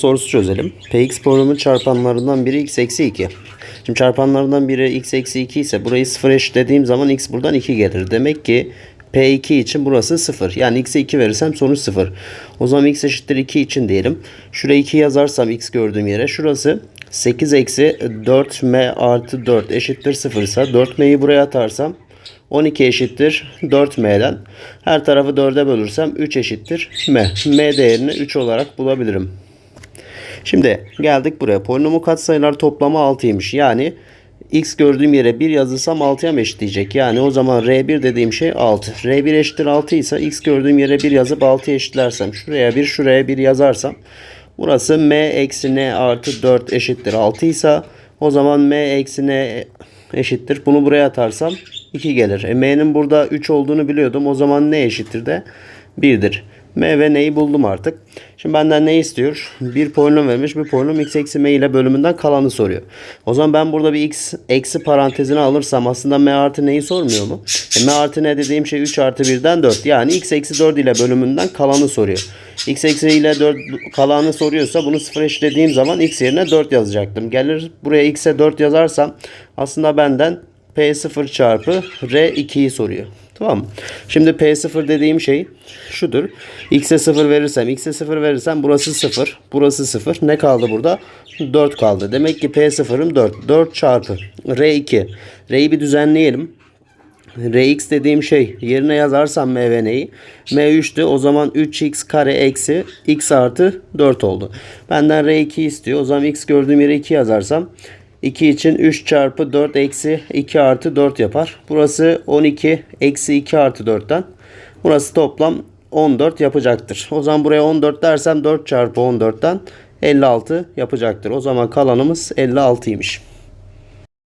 sorusu çözelim. Px polinomun çarpanlarından biri x eksi 2. Şimdi çarpanlarından biri x eksi 2 ise burayı 0 eşitlediğim zaman x buradan 2 gelir. Demek ki P2 için burası 0. Yani x'e 2 verirsem sonuç 0. O zaman x eşittir 2 için diyelim. Şuraya 2 yazarsam x gördüğüm yere şurası 8 eksi 4m artı 4 eşittir 0 ise 4m'yi buraya atarsam 12 eşittir 4m'den. Her tarafı 4'e bölürsem 3 eşittir m. m değerini 3 olarak bulabilirim. Şimdi geldik buraya. Polinomu katsayılar toplamı 6'ymış. Yani x gördüğüm yere 1 yazırsam 6'ya mı eşitleyecek? Yani o zaman r1 dediğim şey 6. r1 eşittir 6 ise x gördüğüm yere 1 yazıp 6'ya eşitlersem şuraya 1 şuraya 1 yazarsam burası m eksi n artı 4 eşittir 6 ise o zaman m eksi n eşittir. Bunu buraya atarsam 2 gelir. E, m'nin burada 3 olduğunu biliyordum. O zaman ne eşittir de 1'dir. M ve N'yi buldum artık. Şimdi benden ne istiyor? Bir polinom vermiş. Bir polinom x eksi m ile bölümünden kalanı soruyor. O zaman ben burada bir x eksi parantezini alırsam aslında m artı n'yi sormuyor mu? E, m artı ne dediğim şey 3 artı 1'den 4. Yani x eksi 4 ile bölümünden kalanı soruyor. x eksi ile 4 kalanı soruyorsa bunu sıfır eşitlediğim zaman x yerine 4 yazacaktım. Gelir buraya x'e 4 yazarsam aslında benden P0 çarpı R2'yi soruyor. Tamam? Şimdi P0 dediğim şey şudur. X'e 0 verirsem, X'e 0 verirsem burası 0, burası 0. Ne kaldı burada? 4 kaldı. Demek ki P0'ım 4. 4 çarpı R2. R'yi bir düzenleyelim. Rx dediğim şey yerine yazarsam m ve n'yi m3'tü o zaman 3x kare eksi x artı 4 oldu. Benden r2 istiyor o zaman x gördüğüm yere 2 yazarsam 2 için 3 çarpı 4 eksi 2 artı 4 yapar. Burası 12 eksi 2 artı 4'ten. Burası toplam 14 yapacaktır. O zaman buraya 14 dersem 4 çarpı 14'ten 56 yapacaktır. O zaman kalanımız 56'ymış.